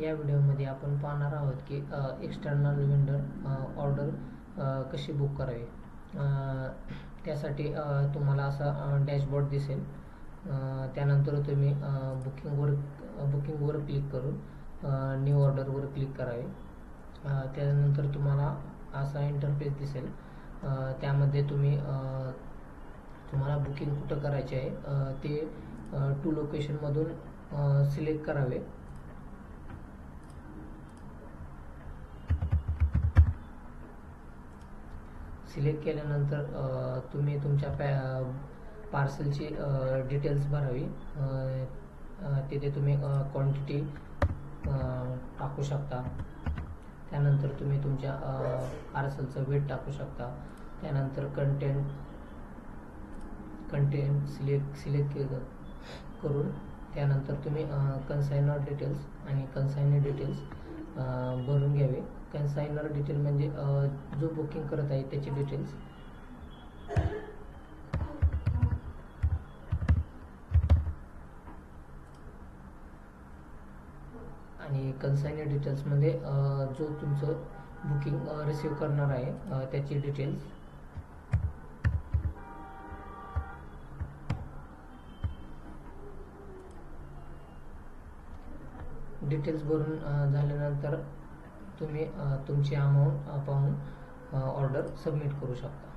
या व्हिडिओमध्ये आपण पाहणार आहोत की एक्सटर्नल विंडर ऑर्डर कशी बुक करावी. त्यासाठी तुम्हाला असा डॅशबोर्ड दिसेल. त्यानंतर तुम्ही बुकिंगवर बुकिंगवर क्लिक करून न्यू ऑर्डरवर क्लिक करावे. त्यानंतर तुम्हाला असा इंटरफेस दिसेल. त्यामध्ये तुम्ही तुम्हाला बुकिंग कुठं करायचे आहे ते टू लोकेशनमधून सिलेक्ट करावे. सिलेक्ट केल्यानंतर तुम्ही तुमच्या पॅ पार्सलची डिटेल्स भरावी. तिथे तुम्ही क्वांटिटी टाकू शकता. त्यानंतर तुम्ही तुमच्या पार्सलचं वेट टाकू शकता. त्यानंतर कंटेंट कंटेंट सिलेक्ट सिलेक्ट केलं करून त्यानंतर तुम्ही कन्सायनर डिटेल्स आणि कन्सायनर डिटेल्स भरून घ्यावे. कन्सायनर डिटेल म्हणजे जो बुकिंग करत आहे त्याची डिटेल्स आणि कन्सायनी डिटेल्समध्ये जो तुमचं बुकिंग रिसीव करणार आहे त्याची डिटेल्स डिटेल्स भरून झाल्यानंतर तुम्ही तुमची अमाऊंट पाहून ऑर्डर सबमिट करू शकता.